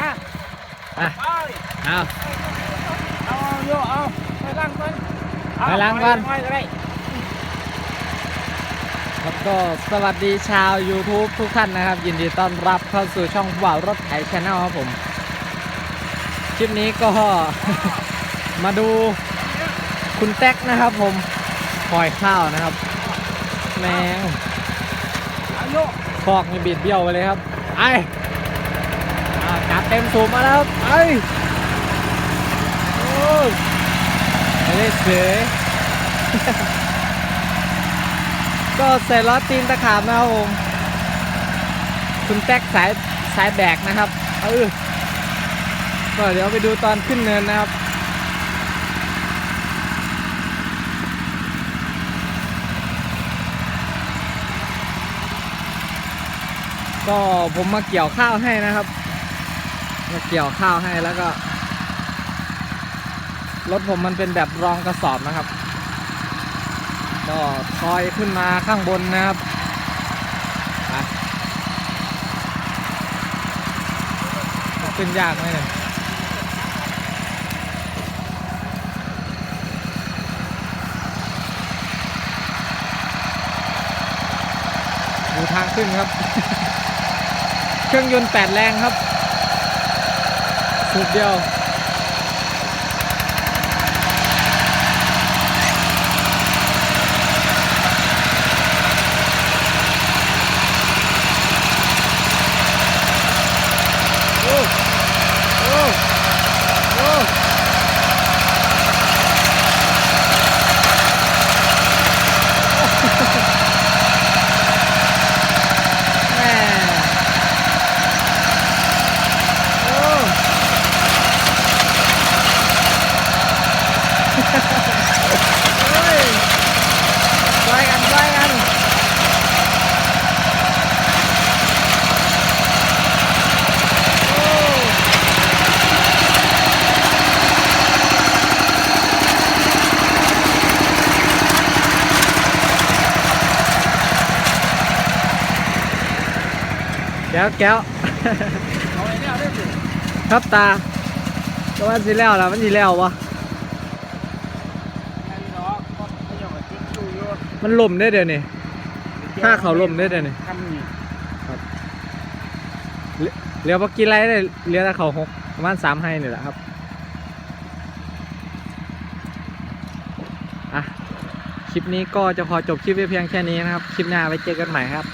อะอะไปเอาเอา เอาโยเอาไปล้างก่อนเอไปล้างก่อน ไปก็ได้ครับก็สวัสดีชาว YouTube ทุกท่านนะครับ ยินดีต้อนรับเข้าสู่ช่องบ่าวรถไถชาแนลครับผม คลิปนี้ก็ มาดูคุณแท็กนะครับผมคอยข้าวนะครับแมงเอาโยฟอกมีบิดเบี้ยวไปเลยครับไอ้อ่าจัด เต็มสูบมาแล้วไอ้โอ้ยไม่ได้เสยก็ใส่ล้อตีนตะขาบนะครับผมคุณแท็กสายสายแบกนะครับเออก็เดี๋ยวไปดูตอนขึ้นเนินนะครับก็ผมมาเกี่ยวข้าวให้นะครับ มาเกี่ยวข้าวให้แล้วก็ รถผมมันเป็นแบบรองกระสอบนะครับ ก็คอยขึ้นมาข้างบนนะครับขึ้นยากไหมเนี่ยดูทางขึ้นครับ เครื่องยนต์แปดแรงครับ สุดเดียว โอ้ โอ้ โอ้ แม่โอ้เฮ้ยช่วยกันช่วยกัน โอ้แก้วแก้วครับตาก็ว่าสิแล้วล่ะมันสิแล้ววะไอ้ดอกก็ไม่ยอมมาจิ้มอยู่อยู่มันล่มได้เดี๋ยวนี้ถ้าเขาล่มได้เดี๋ยวนี้ทำนี่เหลือพักกินไรได้เหลือต่เขาหกประมาณสามให้นี่แหละครับอะคลิปนี้ก็จะขอจบคลิปไว้เพียงแค่นี้นะครับ คลิปหน้าไว้เจอกันใหม่ครับ